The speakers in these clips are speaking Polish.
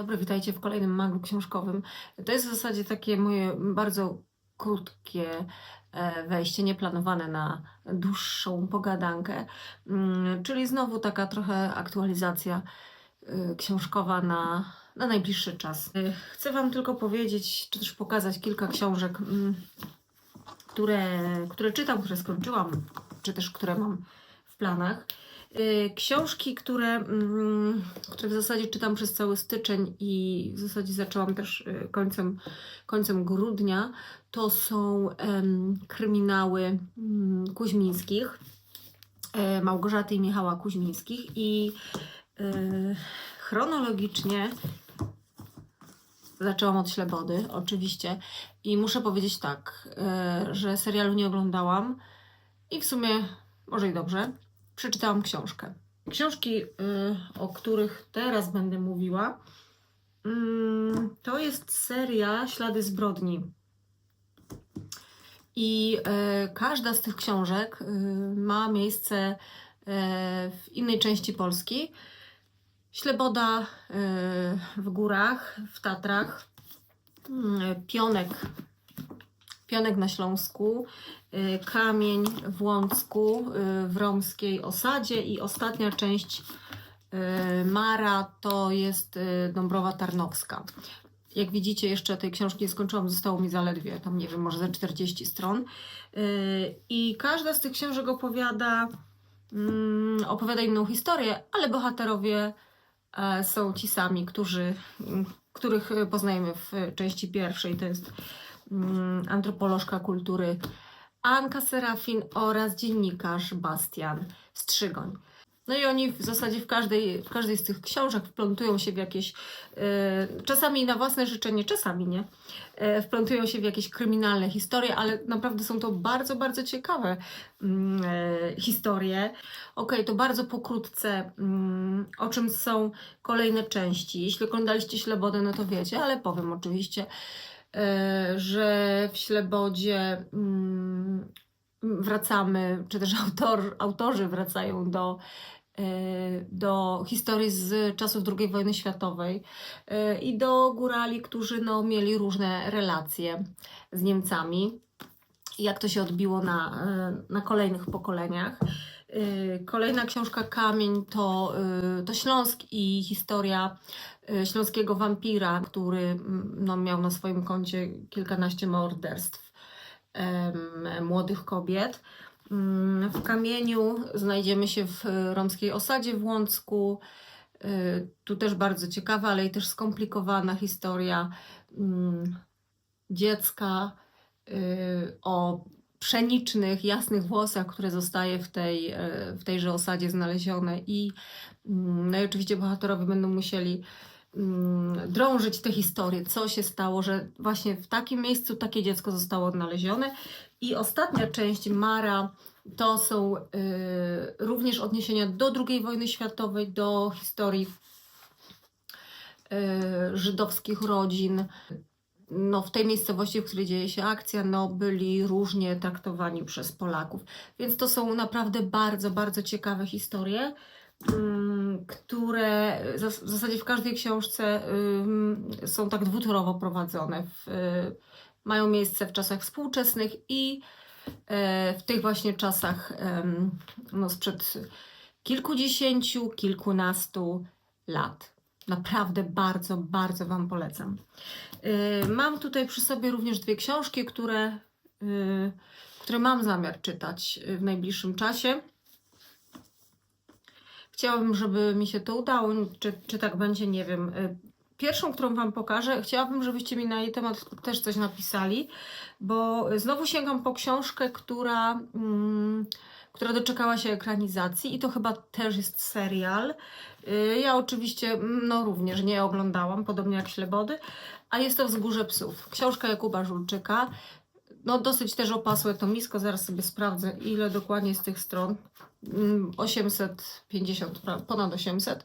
dobry, witajcie w kolejnym maglu książkowym. To jest w zasadzie takie moje bardzo krótkie e, wejście, nieplanowane na dłuższą pogadankę, Mm, czyli znowu taka trochę aktualizacja e, książkowa na, na najbliższy czas. E, Chcę Wam tylko powiedzieć, czy też pokazać kilka książek, mm, które, które czytam, które skończyłam, czy też które mam w planach. Y, Książki, które, mm, które w zasadzie czytam przez cały styczeń i w zasadzie zaczęłam też y, końcem, końcem grudnia, to są kryminały mm, Kuźmińskich, e, Małgorzaty i Michała Kuźmińskich i chronologicznie zaczęłam od Ślebody, oczywiście. I muszę powiedzieć tak, że serialu nie oglądałam i w sumie może i dobrze przeczytałam książkę. Książki, y, o których teraz będę mówiła, mm, to jest seria Ślady zbrodni. I e, każda z tych książek y, ma miejsce w innej części Polski. Śleboda w górach, w Tatrach, mm, Pionek, Pionek na Śląsku, y, Kamień w Łącku, y, w romskiej osadzie i ostatnia część y, Mara to jest y, Dąbrowa Tarnowska. Jak widzicie, jeszcze tej książki nie skończyłam, zostało mi zaledwie, tam nie wiem, może ze 40 stron. Y, I każda z tych książek opowiada, mm, opowiada inną historię, ale bohaterowie e, są ci sami, którzy, mm, których poznajemy w części pierwszej. To jest mm, antropolożka kultury Anka Serafin oraz dziennikarz Bastian Strzygoń. No i oni w zasadzie w każdej, w każdej z tych książek wplątują się w jakieś, e, czasami na własne życzenie, czasami nie, e, wplątują się w jakieś kryminalne historie, ale naprawdę są to bardzo, bardzo ciekawe mm, e, historie. Okej, to bardzo pokrótce, mm, o czym są kolejne części. Jeśli oglądaliście Ślebodę, no to wiecie, ale powiem oczywiście, że w Ślebodzie mm, wracamy, czy też autor, autorzy wracają do, e, do historii z czasów II wojny światowej e, i do górali, którzy no, mieli różne relacje z Niemcami. Jak to się odbiło na, e, na kolejnych pokoleniach. E, Kolejna książka Kamień to, e, to Śląsk i historia e, śląskiego wampira, który mm, no, miał na swoim koncie kilkanaście morderstw młodych kobiet. Mm, W kamieniu znajdziemy się w romskiej osadzie w Łącku. Tu też bardzo ciekawa, ale i też skomplikowana historia mm, dziecka o pszenicznych, jasnych włosach, które zostaje w, tej, e, w tejże osadzie znalezione i, mm, no i oczywiście bohaterowie będą musieli mm, drążyć tę historię, co się stało, że właśnie w takim miejscu takie dziecko zostało odnalezione. I ostatnia część Mara to są y, również odniesienia do II wojny światowej, do historii y, żydowskich rodzin. No, w tej miejscowości, w której dzieje się akcja, no, byli różnie traktowani przez Polaków. Więc to są naprawdę bardzo, bardzo ciekawe historie mm, które w zasadzie w każdej książce są tak dwutorowo prowadzone. W, y, mają miejsce w czasach współczesnych i e, w tych właśnie czasach no, sprzed kilkudziesięciu, kilkunastu lat. Naprawdę bardzo, bardzo Wam polecam. Y, Mam tutaj przy sobie również dwie książki, które, y, które mam zamiar czytać w najbliższym czasie. Chciałabym, żeby mi się to udało. Czy, czy tak będzie, nie wiem. Y, Pierwszą, którą Wam pokażę, chciałabym, żebyście mi na jej temat też coś napisali, bo znowu sięgam po książkę, która, mm, która doczekała się ekranizacji i to chyba też jest serial. Y, Ja oczywiście, mm, no również nie oglądałam, podobnie jak Ślebody, a jest to Wzgórze Psów. Książka Jakuba Żulczyka. No dosyć też opasłe to misko, zaraz sobie sprawdzę ile dokładnie z tych stron. Mm, 850, pra- ponad 800.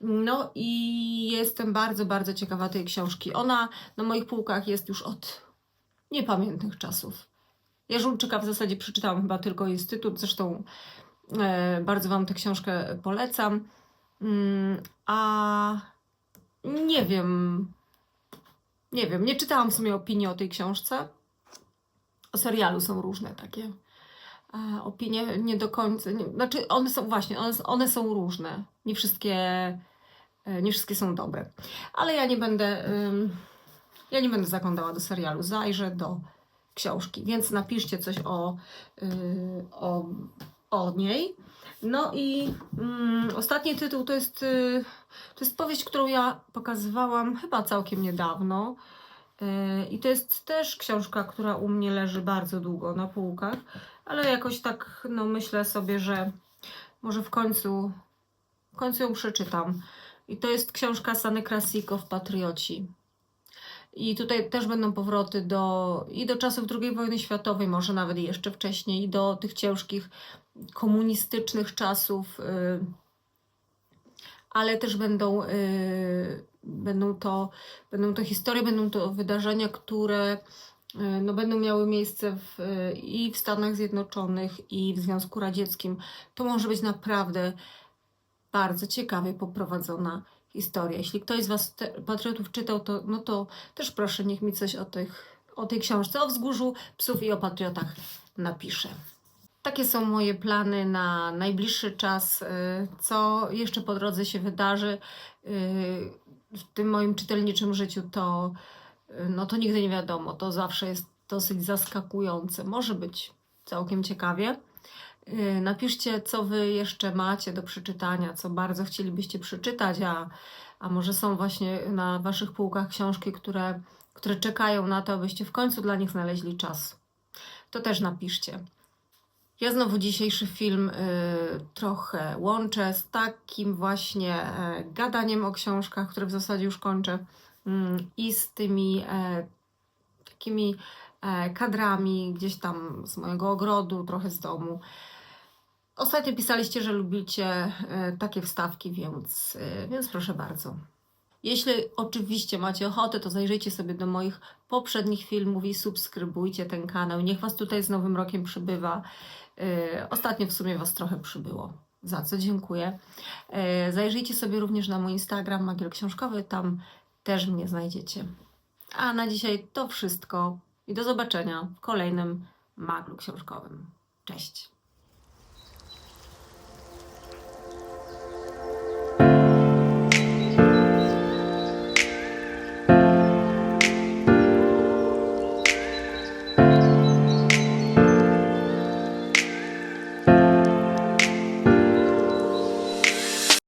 No i jestem bardzo, bardzo ciekawa tej książki. Ona na moich półkach jest już od niepamiętnych czasów. Ja Żulczyka w zasadzie przeczytałam chyba tylko Instytut, zresztą e, bardzo Wam tę książkę polecam. Mm, a nie wiem. Nie wiem, nie czytałam w sumie opinii o tej książce. O serialu są różne takie e, opinie, nie do końca. Nie, znaczy, one są właśnie, one, one są różne. Nie wszystkie, e, nie wszystkie są dobre. Ale ja nie będę. ja nie będę zaglądała do serialu, zajrzę do książki, więc napiszcie coś o, yy, o, o niej. No i mm, ostatni tytuł to jest, yy, to jest powieść, którą ja pokazywałam chyba całkiem niedawno. Yy, I to jest też książka, która u mnie leży bardzo długo na półkach, ale jakoś tak no, myślę sobie, że może w końcu, w końcu ją przeczytam. I to jest książka Sany Krasikow, Patrioci. I tutaj też będą powroty do, i do czasów II wojny światowej, może nawet jeszcze wcześniej, i do tych ciężkich komunistycznych czasów, y, ale też będą, y, będą, to, będą to historie, będą to wydarzenia, które y, no, będą miały miejsce w, i w Stanach Zjednoczonych, i w Związku Radzieckim. To może być naprawdę bardzo ciekawie poprowadzona historia. Jeśli ktoś z Was patriotów czytał, to, no to też proszę, niech mi coś o, tych, o tej książce, o wzgórzu psów i o patriotach napisze. Takie są moje plany na najbliższy czas. y, Co jeszcze po drodze się wydarzy y, w tym moim czytelniczym życiu, to, y, no to nigdy nie wiadomo. To zawsze jest dosyć zaskakujące. Może być całkiem ciekawie. Y, Napiszcie, co Wy jeszcze macie do przeczytania, co bardzo chcielibyście przeczytać, a, a może są właśnie na Waszych półkach książki, które, które czekają na to, abyście w końcu dla nich znaleźli czas. To też napiszcie. Ja znowu dzisiejszy film y, trochę łączę z takim właśnie y, gadaniem o książkach, które w zasadzie już kończę, y, i z tymi e, takimi e, kadrami gdzieś tam z mojego ogrodu, trochę z domu. Ostatnio pisaliście, że lubicie e, takie wstawki, więc, e, więc proszę bardzo. Jeśli oczywiście macie ochotę, to zajrzyjcie sobie do moich poprzednich filmów i subskrybujcie ten kanał. Niech Was tutaj z Nowym Rokiem przybywa. E, Ostatnio w sumie Was trochę przybyło, za co dziękuję. Zajrzyjcie sobie również na mój Instagram Magiel Książkowy, tam też mnie znajdziecie. A na dzisiaj to wszystko i do zobaczenia w kolejnym maglu książkowym. Cześć!